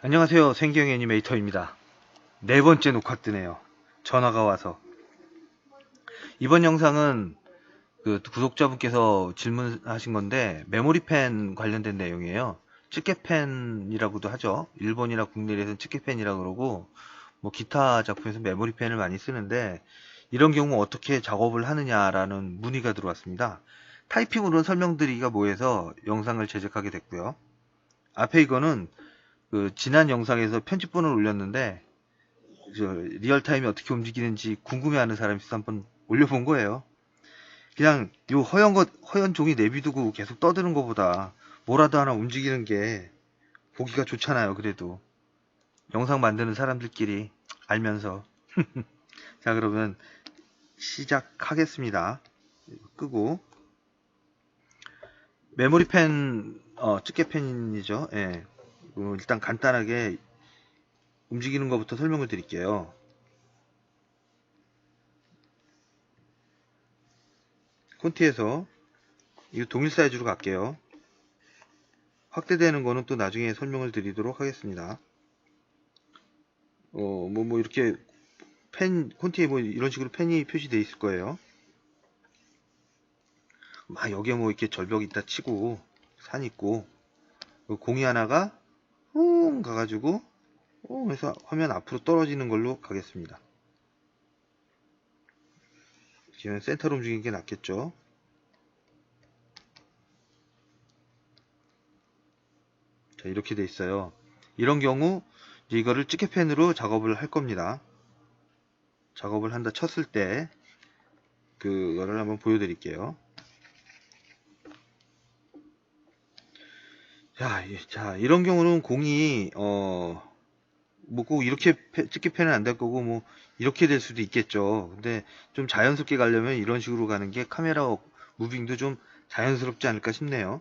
안녕하세요. 생경 애니메이터입니다. 네 번째 녹화 뜨네요. 전화가 와서. 이번 영상은 그 구독자분께서 질문하신 건데 메모리펜 관련된 내용이에요. 찌개펜이라고도 하죠. 일본이나 국내에서는 찌개펜이라 그러고 뭐 기타 작품에서 메모리펜을 많이 쓰는데 이런 경우 어떻게 작업을 하느냐라는 문의가 들어왔습니다. 타이핑으로는 설명드리기가 뭐해서 영상을 제작하게 됐고요. 앞에 이거는 그 지난 영상에서 편집본을 올렸는데 저 리얼타임이 어떻게 움직이는지 궁금해하는 사람이 있어서 한번 올려본 거예요. 그냥 요 허연 것 허연 종이 내비두고 계속 떠드는 것보다 뭐라도 하나 움직이는 게 보기가 좋잖아요. 그래도 영상 만드는 사람들끼리 알면서 자 그러면 시작하겠습니다. 끄고 메모리 펜 어, 집게펜이죠. 예. 어, 일단 간단하게 움직이는 것부터 설명을 드릴게요. 콘티에서 이 동일 사이즈로 갈게요. 확대되는 거는 또 나중에 설명을 드리도록 하겠습니다. 어, 뭐, 뭐, 이렇게 펜, 콘티에 뭐 이런 식으로 펜이 표시되어 있을 거예요. 막 여기에 뭐 이렇게 절벽 있다 치고, 산 있고, 공이 하나가 웅 가가지고 웅 해서 화면 앞으로 떨어지는 걸로 가겠습니다. 지금 센터로 움직이는 게 낫겠죠. 자 이렇게 돼 있어요. 이런 경우 이거를 찌개펜으로 작업을 할 겁니다. 작업을 한다 쳤을 때 그거를 한번 보여드릴게요. 자, 자, 이런 경우는 공이, 어, 뭐꼭 이렇게 찍기 펜은 안될 거고, 뭐, 이렇게 될 수도 있겠죠. 근데 좀 자연스럽게 가려면 이런 식으로 가는 게 카메라 무빙도 좀 자연스럽지 않을까 싶네요.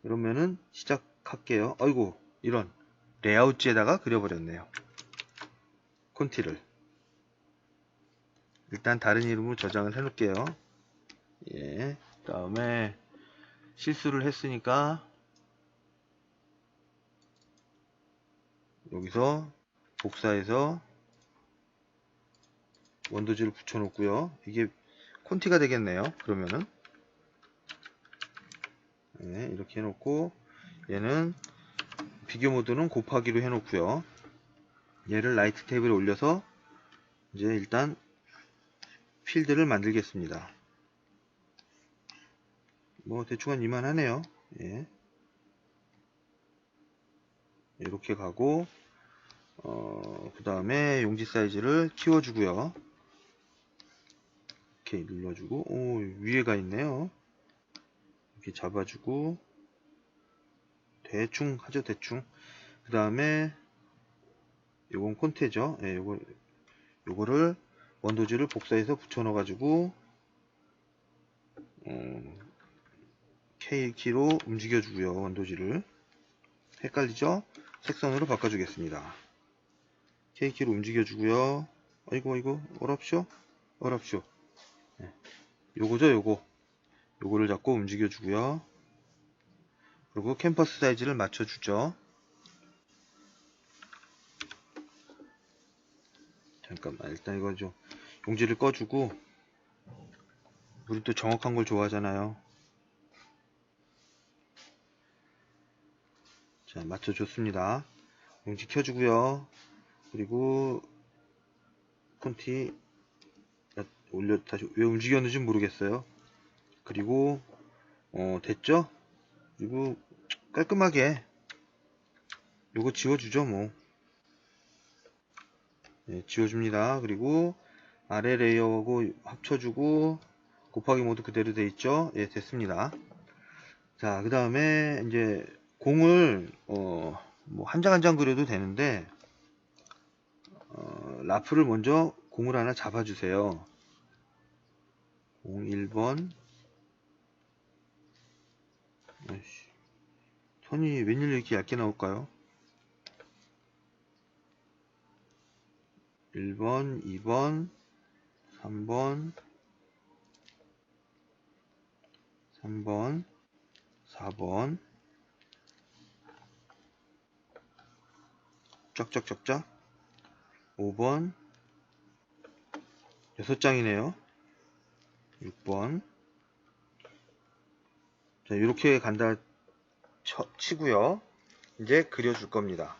그러면은 시작할게요. 아이고, 이런 레이아웃지에다가 그려버렸네요. 콘티를. 일단 다른 이름으로 저장을 해놓을게요. 예. 다음에 실수를 했으니까 여기서 복사해서 원도지를 붙여 놓고요. 이게 콘티가 되겠네요 그러면은. 네, 이렇게 해놓고 얘는 비교 모드는 곱하기로 해놓고요. 얘를 라이트 탭에 올려서 이제 일단 필드를 만들겠습니다. 뭐 대충 한 이만하네요. 예. 이렇게 가고 어, 그 다음에 용지 사이즈를 키워주고요. 이렇게 눌러주고 오 위에가 있네요. 이렇게 잡아주고 대충 하죠 대충. 그 다음에 요건 콘테죠? 예, 요거, 요거를 원도지를 복사해서 붙여 넣어 가지고 음, K키로 움직여 주고요 원도지를. 헷갈리죠 색선으로 바꿔주겠습니다. K키로 움직여주고요. 아이고 아이고 어랍쇼 어랍쇼 네. 요거죠 요거 요거를 잡고 움직여주고요. 그리고 캠퍼스 사이즈를 맞춰주죠. 잠깐만 일단 이거 좀 용지를 꺼주고 우리 또 정확한 걸 좋아하잖아요. 자 맞춰줬습니다. 용지 켜주고요. 그리고 콘티 올려 다시 왜 움직였는지 모르겠어요. 그리고 어 됐죠? 그리고 깔끔하게 요거 지워주죠 뭐. 네, 지워줍니다. 그리고 아래 레이어하고 합쳐주고 곱하기 모드 그대로 돼 있죠? 예 됐습니다. 자 그 다음에 이제 공을 어, 뭐 한 장 한 장 그려도 되는데 어, 라프를 먼저 공을 하나 잡아주세요. 공 1번 아이씨, 선이 웬일로 이렇게 얇게 나올까요? 1번, 2번, 3번, 3번, 4번, 쫙쫙쫙쫙 5번. 6장이네요. 6번. 자 이렇게 간다 쳐, 치고요. 이제 그려줄 겁니다.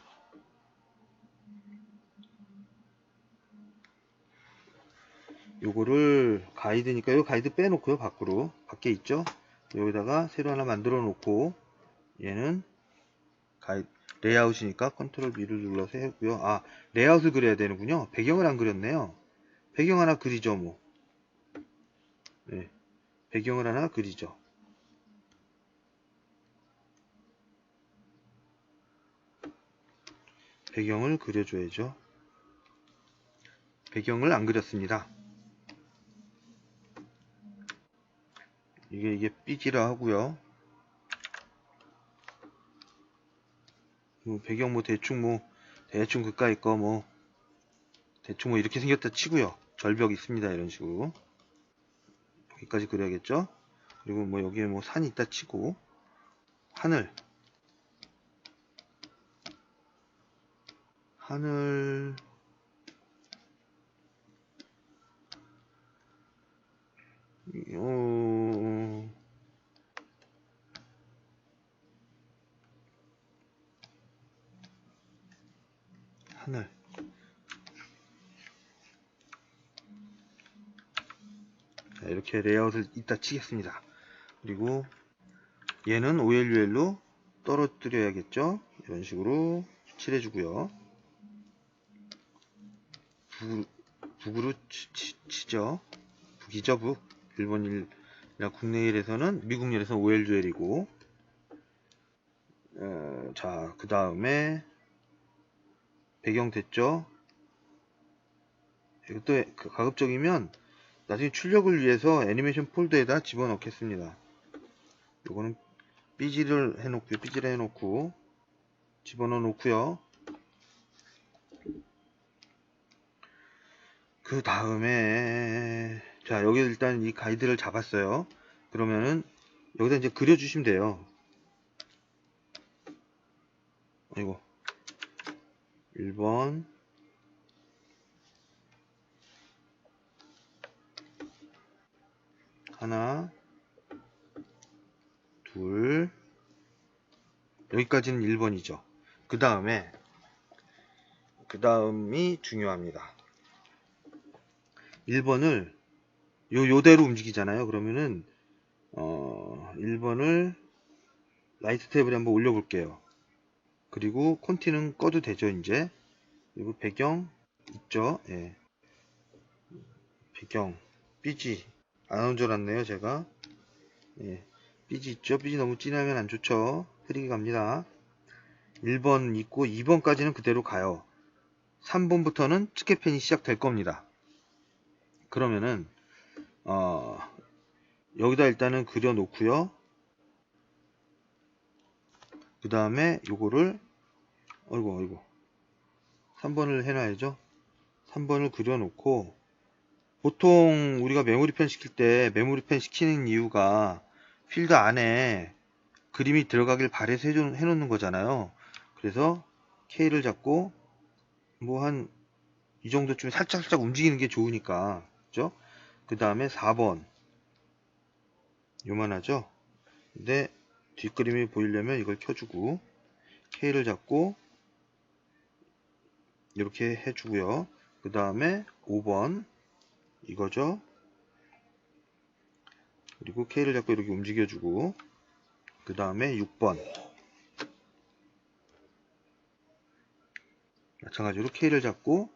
요거를 가이드니까 요 가이드 빼놓고요 밖으로. 밖에 있죠? 여기다가 새로 하나 만들어 놓고 얘는 가이 레이아웃이니까 컨트롤 B를 눌러서 했고요. 아 레이아웃을 그려야 되는군요. 배경을 안 그렸네요. 배경 하나 그리죠 뭐. 네, 배경을 하나 그리죠. 배경을 그려줘야죠. 배경을 안 그렸습니다. 이게 이게 삐지라 하고요. 배경 뭐 대충 뭐 대충 그까이 거 뭐 대충 뭐 이렇게 생겼다 치고요. 절벽 있습니다. 이런 식으로 여기까지 그려야겠죠. 그리고 뭐 여기에 뭐 산이 있다 치고 하늘 하늘 어... 하늘 자, 이렇게 레이아웃을 이따 치겠습니다. 그리고 얘는 OLUL로 떨어뜨려야겠죠? 이런 식으로 칠해주고요. 북, 북으로 치, 치, 치죠. 북이죠 북. 일본 일 국내 일에서는 미국 일에서는 OLUL이고. 어, 자 그 다음에 배경 됐죠? 이것도 그 가급적이면 나중에 출력을 위해서 애니메이션 폴더에다 집어넣겠습니다. 요거는 삐지를 해놓고 삐지를 해놓고 집어넣어 놓고요. 그 다음에 자 여기 일단 이 가이드를 잡았어요. 그러면은 여기다 이제 그려주시면 돼요. 아이고 1번. 하나. 둘. 여기까지는 1번이죠. 그 다음에 그 다음이 중요합니다. 1번을 요, 요대로 움직이잖아요. 그러면은 어 1번을 라이트 탭을 한번 올려 볼게요 그리고 콘티는 꺼도 되죠 이제? 그리고 배경 있죠? 예. 배경. 삐지. 안 온 줄 알았네요 제가. 예. 삐지 있죠? 삐지 너무 진하면 안 좋죠? 흐리게 갑니다. 1번 있고 2번까지는 그대로 가요. 3번부터는 스케펜이 시작될 겁니다. 그러면은 어, 여기다 일단은 그려 놓고요. 그 다음에 요거를 어이구 어이구 3번을 해놔야죠. 3번을 그려놓고 보통 우리가 메모리펜 시킬 때 메모리펜 시키는 이유가 필드 안에 그림이 들어가길 바래서 해놓는 거잖아요. 그래서 K를 잡고 뭐 한 이 정도쯤에 살짝 살짝 움직이는 게 좋으니까. 그죠? 그 다음에 4번. 요만하죠? 근데 뒷그림이 보이려면 이걸 켜주고 K를 잡고 이렇게 해주고요. 그 다음에 5번 이거죠. 그리고 K를 잡고 이렇게 움직여주고 그 다음에 6번 마찬가지로 K를 잡고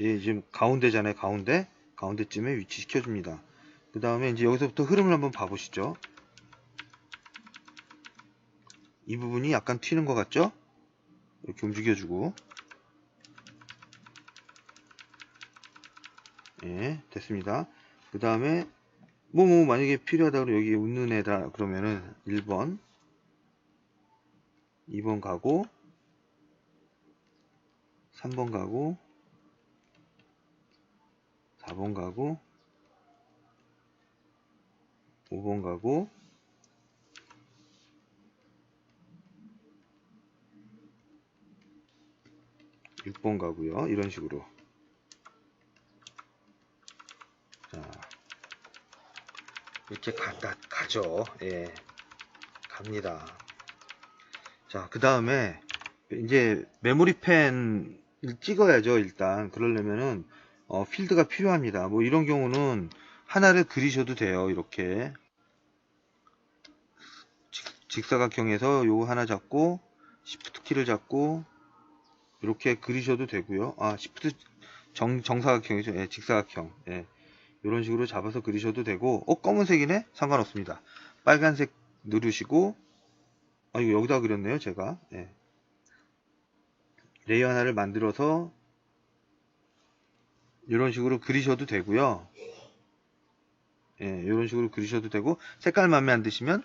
얘 지금 가운데잖아요. 가운데 가운데쯤에 위치시켜줍니다. 그 다음에 이제 여기서부터 흐름을 한번 봐보시죠. 이 부분이 약간 튀는 것 같죠? 이렇게 움직여주고 예 됐습니다 그 다음에 뭐 뭐 만약에 필요하다 고 여기 웃는 애다 그러면은 1번 2번 가고 3번 가고 4번 가고 5번 가고 6번 가고요. 이런 식으로. 자, 이렇게 간다, 가죠. 예. 갑니다. 자, 그 다음에 이제 메모리 펜을 찍어야죠. 일단 그러려면은 어, 필드가 필요합니다. 뭐 이런 경우는 하나를 그리셔도 돼요. 이렇게 직- 직사각형에서 요거 하나 잡고 시프트 키를 잡고 이렇게 그리셔도 되고요. 아 시프트 정, 정사각형이죠. 예, 직사각형. 예. 이런 식으로 잡아서 그리셔도 되고 어 검은색이네? 상관없습니다. 빨간색 누르시고 아 이거 여기다 그렸네요. 제가. 예. 레이어 하나를 만들어서 이런 식으로 그리셔도 되고요. 예, 이런 식으로 그리셔도 되고 색깔 마음에 안 드시면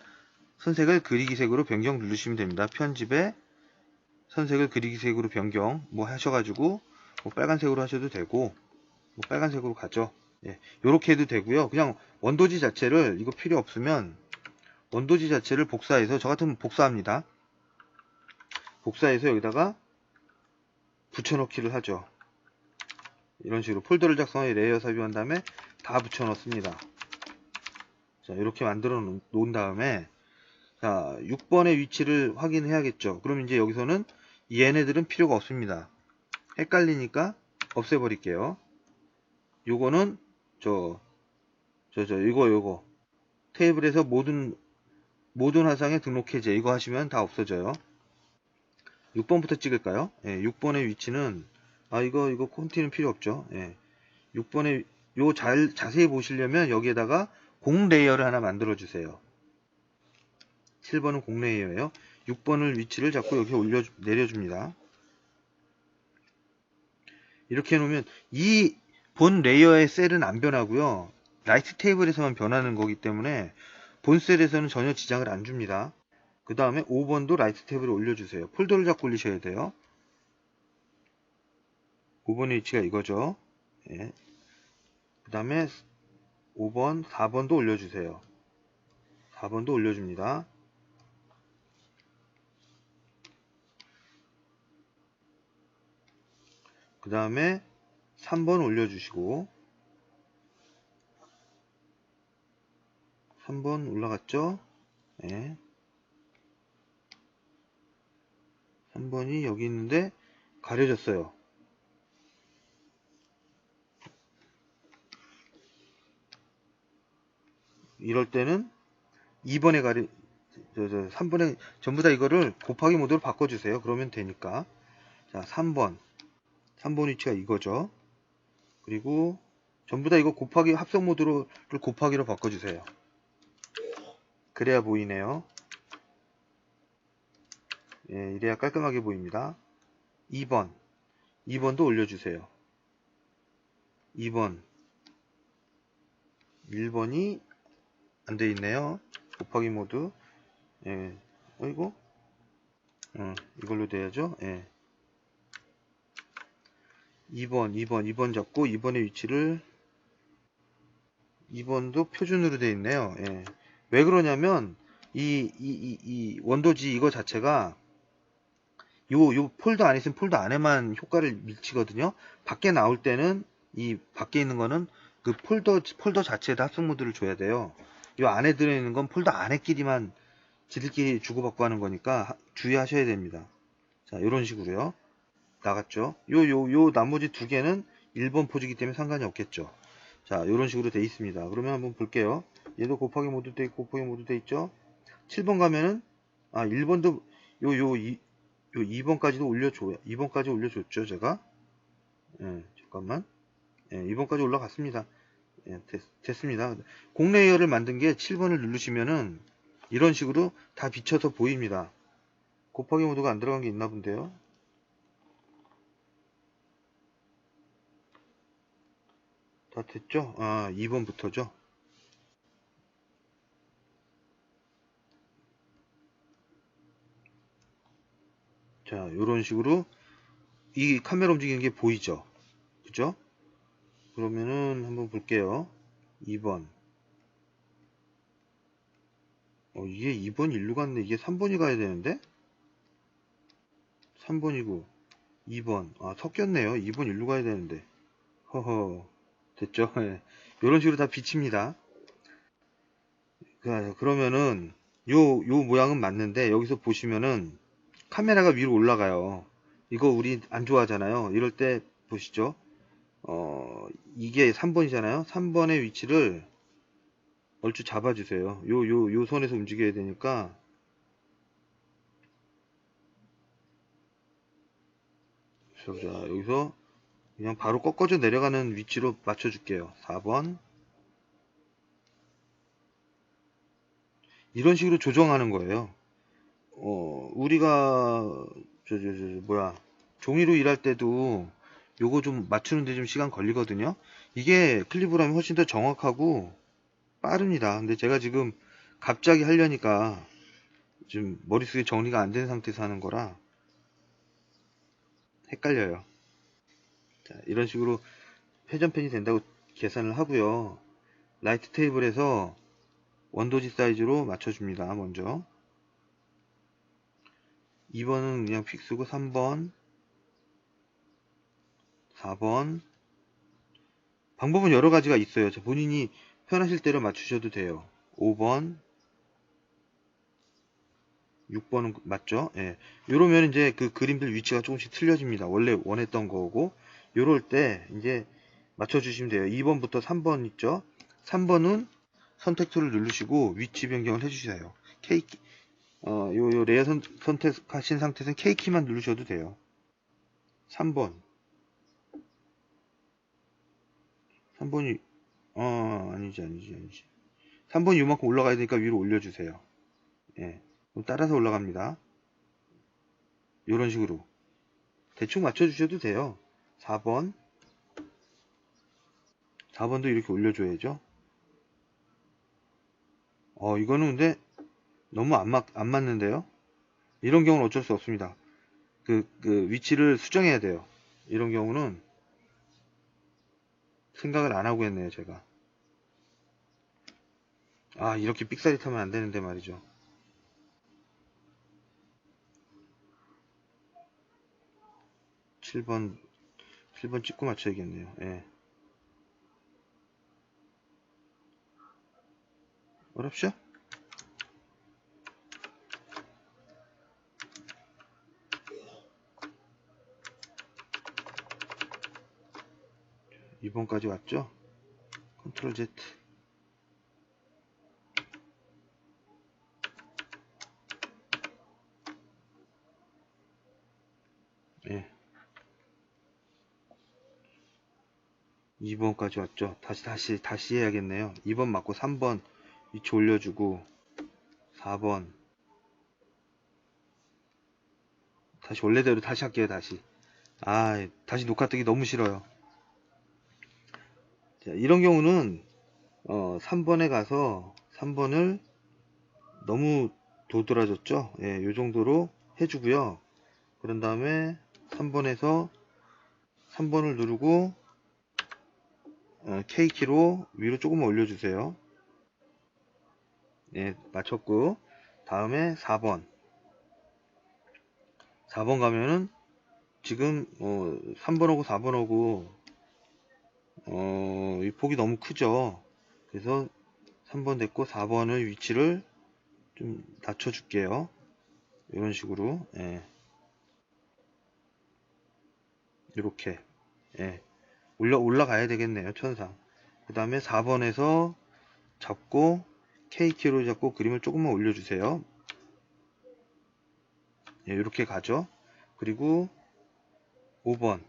선색을 그리기색으로 변경 누르시면 됩니다. 편집에 선색을 그리기색으로 변경 뭐 하셔가지고 뭐 빨간색으로 하셔도 되고 뭐 빨간색으로 가죠. 예, 요렇게 해도 되고요. 그냥 원도지 자체를 이거 필요 없으면 원도지 자체를 복사해서 저 같으면 복사합니다. 복사해서 여기다가 붙여넣기를 하죠. 이런 식으로 폴더를 작성해 레이어 삽입한 다음에 다 붙여넣습니다. 자, 이렇게 만들어 놓은 다음에 자, 6번의 위치를 확인해야겠죠. 그럼 이제 여기서는 얘네들은 필요가 없습니다. 헷갈리니까 없애버릴게요. 요거는 저, 저, 저, 이거, 요거. 테이블에서 모든, 모든 화상에 등록 해제. 이거 하시면 다 없어져요. 6번부터 찍을까요? 예, 6번의 위치는, 아, 이거, 이거 콘티는 필요 없죠. 예. 6번의, 요 잘, 자세히 보시려면 여기에다가 공 레이어를 하나 만들어 주세요. 7번은 공 레이어예요. 6번을 위치를 잡고 여기 올려, 내려줍니다. 이렇게 해놓으면 이 본 레이어의 셀은 안 변하고요. 라이트 테이블에서만 변하는 거기 때문에 본 셀에서는 전혀 지장을 안 줍니다. 그 다음에 5번도 라이트 테이블에 올려주세요. 폴더를 잡고 올리셔야 돼요. 5번의 위치가 이거죠. 예. 그 다음에 5번, 4번도 올려주세요. 4번도 올려줍니다. 그 다음에 3번 올려주시고 3번 올라갔죠? 네. 3번이 여기 있는데 가려졌어요. 이럴 때는 2번에 가려 저, 저 3번에 전부 다 이거를 곱하기 모드로 바꿔주세요. 그러면 되니까 자 3번 3번 위치가 이거죠. 그리고 전부 다 이거 곱하기 합성 모드로 곱하기로 바꿔주세요. 그래야 보이네요. 예, 이래야 깔끔하게 보입니다. 2번 2번도 올려주세요. 2번 1번이 안 돼 있네요. 곱하기 모드 예, 어이고 어, 이걸로 돼야죠. 예. 2번, 2번, 2번 잡고 2번의 위치를 2번도 표준으로 되어 있네요. 예. 왜 그러냐면 이, 이, 이, 이 원도지 이거 자체가 요, 요 폴더 안에 있으면 폴더 안에만 효과를 미치거든요. 밖에 나올 때는 이 밖에 있는 거는 그 폴더, 폴더 자체에다 합성 모드를 줘야 돼요. 요 안에 들어있는 건 폴더 안에끼리만 지들끼리 주고받고 하는 거니까 주의하셔야 됩니다. 자, 이런 식으로요. 나갔죠. 요, 요, 요 나머지 두 개는 1번 포즈이기 때문에 상관이 없겠죠. 자, 이런 식으로 돼 있습니다. 그러면 한번 볼게요. 얘도 곱하기 모드 돼 있고, 곱하기 모드 돼 있죠. 7번 가면은, 아, 1번도, 요, 요, 이, 요 2번까지도 올려줘요. 2번까지 올려줬죠, 제가. 예, 잠깐만. 예, 2번까지 올라갔습니다. 예, 됐, 습니다 공레이어를 만든 게 7번을 누르시면은, 이런 식으로 다 비춰서 보입니다. 곱하기 모드가 안 들어간 게 있나 본데요. 다 됐죠? 아, 2번부터죠? 자, 이런 식으로 이 카메라 움직이는 게 보이죠? 그죠? 그러면은 한번 볼게요. 2번. 어, 이게 2번 일로 갔네. 이게 3번이 가야 되는데? 3번이고 2번. 아, 섞였네요. 2번 일로 가야 되는데. 허허. 됐죠? 예. 이런 식으로 다 비칩니다. 그- 그러면은, 요, 요 모양은 맞는데, 여기서 보시면은, 카메라가 위로 올라가요. 이거 우리 안 좋아하잖아요. 이럴 때, 보시죠. 어, 이게 3번이잖아요. 3번의 위치를 얼추 잡아주세요. 요, 요, 요 선에서 움직여야 되니까, 자, 여기서 그냥 바로 꺾어져 내려가는 위치로 맞춰줄게요. 4번. 이런 식으로 조정하는 거예요. 어, 우리가, 저, 저, 저, 뭐야, 종이로 일할 때도 요거 좀 맞추는데 좀 시간 걸리거든요. 이게 클리브로 하면 훨씬 더 정확하고 빠릅니다. 근데 제가 지금 갑자기 하려니까 지금 머릿속에 정리가 안 된 상태에서 하는 거라 헷갈려요. 자, 이런 식으로 회전펜이 된다고 계산을 하고요. 라이트 테이블에서 원도지 사이즈로 맞춰줍니다. 먼저 2번은 그냥 픽스고 3번 4번 방법은 여러 가지가 있어요. 자, 본인이 편하실 대로 맞추셔도 돼요. 5번 6번은 맞죠? 예. 요러면 이제 그 그림들 위치가 조금씩 틀려집니다. 원래 원했던 거고 요럴 때 이제 맞춰주시면 돼요. 2번부터 3번 있죠? 3번은 선택 툴을 누르시고 위치 변경을 해주세요. K 키, 어, 요, 요 레이어 선, 선택하신 상태에서는 K 키만 누르셔도 돼요. 3번. 3번이, 어, 아니지, 아니지, 아니지. 3번이 요만큼 올라가야 되니까 위로 올려주세요. 예. 그럼 따라서 올라갑니다. 요런 식으로. 대충 맞춰주셔도 돼요. 4번. 4번도 이렇게 올려줘야죠. 어, 이거는 근데 너무 안 맞, 안 맞는데요? 이런 경우는 어쩔 수 없습니다. 그, 그 위치를 수정해야 돼요. 이런 경우는 생각을 안 하고 했네요, 제가. 아, 이렇게 삑사리 타면 안 되는데 말이죠. 칠번 7번 찍고 맞춰야겠네요. 예. 어렵죠? 이번까지 왔죠? 컨트롤 Z. 예. 2번까지 왔죠. 다시, 다시, 다시 해야겠네요. 2번 맞고 3번 위치 올려주고, 4번. 다시 원래대로 다시 할게요, 다시. 아, 다시 녹화 뜨기 너무 싫어요. 자, 이런 경우는, 어, 3번에 가서 3번을 너무 도드라졌죠? 예, 요 정도로 해주고요. 그런 다음에 3번에서 3번을 누르고, 어, K키로 위로 조금 올려주세요. 네, 맞췄고 다음에 4번 4번 가면은 지금 어, 3번하고 4번하고 어, 이 폭이 너무 크죠. 그래서 3번 됐고 4번의 위치를 좀 낮춰 줄게요. 이런 식으로 예. 이렇게 예. 올라, 올라가야 되겠네요. 천상. 그 다음에 4번에서 잡고 K키로 잡고 그림을 조금만 올려주세요. 예, 이렇게 가죠. 그리고 5번.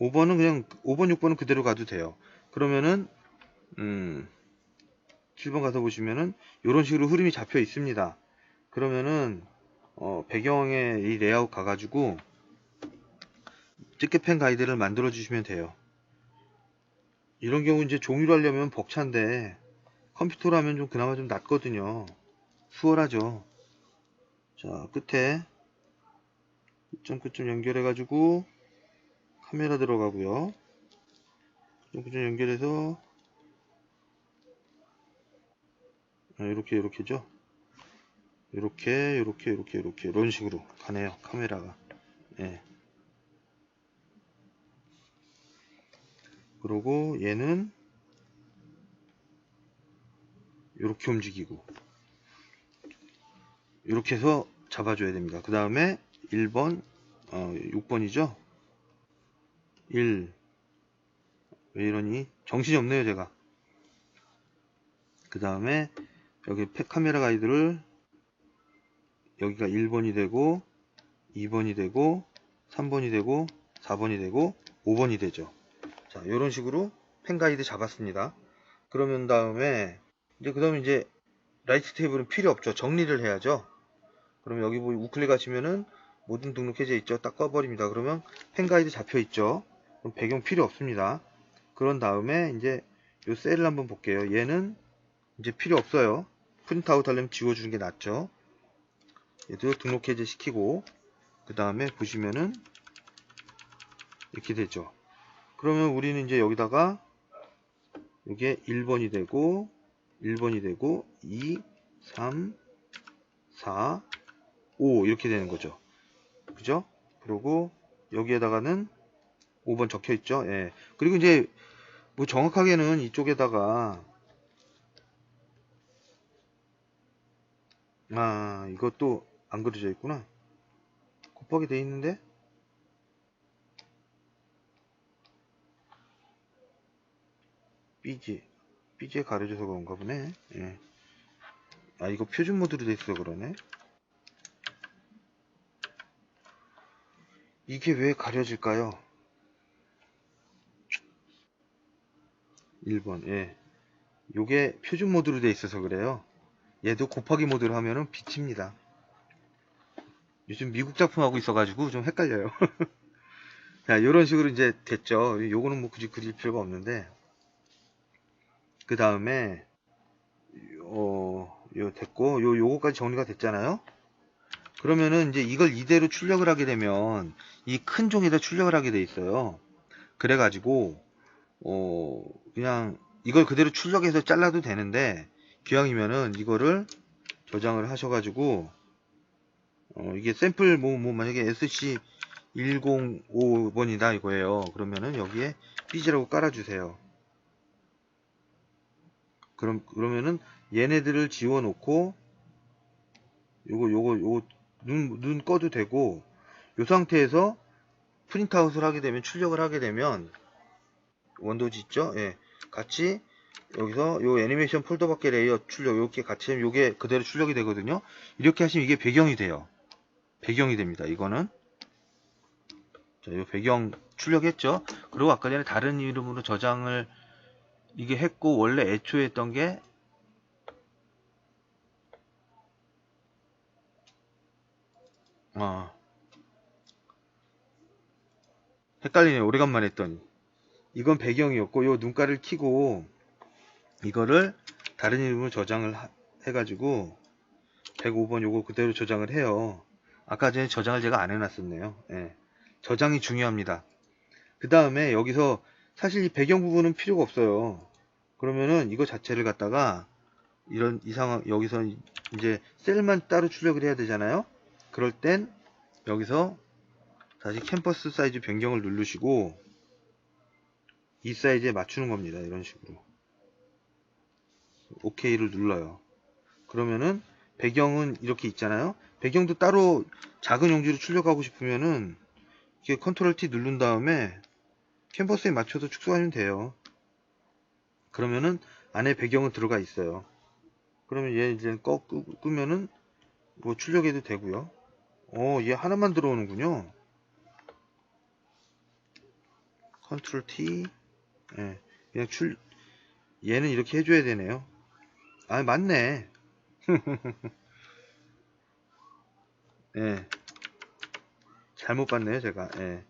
5번은 그냥 5번, 6번은 그대로 가도 돼요. 그러면은 음, 7번 가서 보시면은 이런 식으로 흐름이 잡혀 있습니다. 그러면은 어, 배경에 이 레이아웃 가가지고 집게펜 가이드를 만들어 주시면 돼요. 이런 경우 이제 종이로 하려면 벅찬데 컴퓨터로 하면 좀 그나마 좀 낫거든요. 수월하죠. 자, 끝에 끝점 끝점 연결해 가지고 카메라 들어가고요. 끝점 끝점 연결해서 아, 이렇게 이렇게죠. 이렇게 이렇게 이렇게 이렇게 이런 식으로 가네요. 카메라가. 예. 그리고 얘는 이렇게 움직이고 이렇게 해서 잡아줘야 됩니다. 그 다음에 1번 어, 6번이죠. 1. 왜 이러니? 정신이 없네요, 제가. 그 다음에 여기 팩 카메라 가이드를 여기가 1번이 되고 2번이 되고 3번이 되고 4번이 되고 5번이 되죠. 자, 이런 식으로 펜 가이드 잡았습니다. 그러면 다음에 이제 그 다음에 이제 라이트 테이블은 필요 없죠. 정리를 해야죠. 그럼 여기 뭐 우클릭 하시면은 모든 등록 해제 있죠. 딱 꺼버립니다. 그러면 펜 가이드 잡혀 있죠. 그럼 배경 필요 없습니다. 그런 다음에 이제 요 셀을 한번 볼게요. 얘는 이제 필요 없어요. 프린트아웃 하려면 지워주는 게 낫죠. 얘도 등록 해제 시키고 그 다음에 보시면은 이렇게 되죠. 그러면 우리는 이제 여기다가 이게 1번이 되고 1번이 되고 2, 3, 4, 5 이렇게 되는 거죠. 그죠? 그리고 여기에다가는 5번 적혀 있죠. 예. 그리고 이제 뭐 정확하게는 이쪽에다가 아 이것도 안 그려져 있구나. 곱하기 돼 있는데 삐지 삐지에 가려져서 그런가 보네. 예. 아 이거 표준 모드로 돼 있어 그러네. 이게 왜 가려질까요? 1번, 예. 요게 표준 모드로 돼 있어서 그래요. 얘도 곱하기 모드로 하면은 비칩니다. 요즘 미국 작품 하고 있어가지고 좀 헷갈려요. 자, 요런 식으로 이제 됐죠. 요거는 뭐 굳이 그릴 필요가 없는데. 그 다음에, 어, 요 됐고, 요, 요거까지 정리가 됐잖아요. 그러면은 이제 이걸 이대로 출력을 하게 되면 이 큰 종에다 출력을 하게 돼 있어요. 그래 가지고 어 그냥 이걸 그대로 출력해서 잘라도 되는데 기왕이면은 이거를 저장을 하셔 가지고 어 이게 샘플 뭐, 뭐 만약에 SC 105번이다 이거예요. 그러면은 여기에 삐지라고 깔아주세요. 그럼 그러면은 얘네들을 지워 놓고 요거 요거 요거 눈, 눈 꺼도 되고 이 상태에서 프린트아웃을 하게 되면 출력을 하게 되면 원도지 있죠? 예. 같이 여기서 요 애니메이션 폴더 밖에 레이어 출력 이렇게 같이 하면 요게 그대로 출력이 되거든요. 이렇게 하시면 이게 배경이 돼요. 배경이 됩니다. 이거는 자, 요 배경 출력했죠. 그리고 아까 전에 다른 이름으로 저장을 이게 했고 원래 애초에 했던 게 아. 헷갈리네. 오래간만에 했더니. 이건 배경이었고, 요 눈가를 키고, 이거를 다른 이름으로 저장을 하- 해가지고, 105번 요거 그대로 저장을 해요. 아까 전에 저장을 제가 안 해놨었네요. 예. 저장이 중요합니다. 그 다음에 여기서 사실 이 배경 부분은 필요가 없어요. 그러면은 이거 자체를 갖다가 이런 이 상황 여기서 이제 셀만 따로 출력을 해야 되잖아요. 그럴 땐 여기서 다시 캠퍼스 사이즈 변경을 누르시고 이 사이즈에 맞추는 겁니다. 이런 식으로 OK를 눌러요. 그러면은 배경은 이렇게 있잖아요. 배경도 따로 작은 용지로 출력하고 싶으면은 이렇게 컨트롤 T 누른 다음에 캔버스에 맞춰서 축소하면 돼요. 그러면은 안에 배경은 들어가 있어요. 그러면 얘 이제 꺼 끄, 끄면은 뭐 출력해도 되고요. 어, 얘 하나만 들어오는군요. 컨트롤 T. 예, 그냥 출, 얘는 이렇게 해 줘야 되네요. 아, 맞네. 예. 잘못 봤네요, 제가. 예.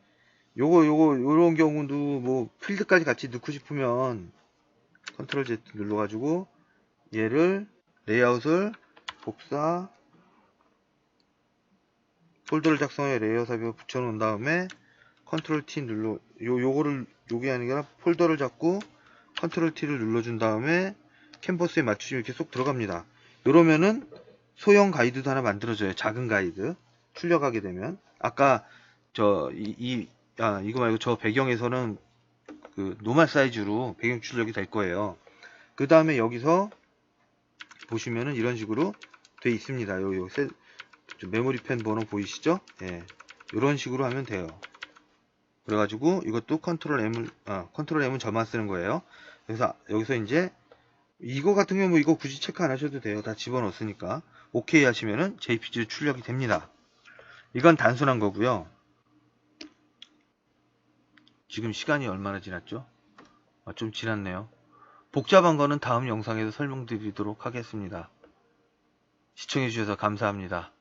요거, 요거, 요런 경우도 뭐, 필드까지 같이 넣고 싶으면, 컨트롤 Z 눌러 가지고, 얘를, 레이아웃을, 복사, 폴더를 작성해 레이어 삽입에 붙여 놓은 다음에 컨트롤 T 눌러 요 요거를 요게 아니라 폴더를 잡고 컨트롤 T를 눌러 준 다음에 캔버스에 맞추시면 이렇게 쏙 들어갑니다. 이러면은 소형 가이드도 하나 만들어져요. 작은 가이드 출력하게 되면 아까 저, 이, 이, 아, 이거 말고 저 배경에서는 그 노멀 사이즈로 배경 출력이 될 거예요. 그 다음에 여기서 보시면은 이런 식으로 돼 있습니다. 요, 요, 세, 저 메모리 펜 번호 보이시죠? 예. 이런 식으로 하면 돼요. 그래가지고 이것도 컨트롤 M을, 아, 컨트롤 M은 저만 쓰는 거예요. 그래서 여기서 이제 이거 같은 경우 뭐 이거 굳이 체크 안 하셔도 돼요. 다 집어넣었으니까. 오케이 하시면은 JPG 출력이 됩니다. 이건 단순한 거고요. 지금 시간이 얼마나 지났죠? 아, 좀 지났네요. 복잡한 거는 다음 영상에서 설명드리도록 하겠습니다. 시청해주셔서 감사합니다.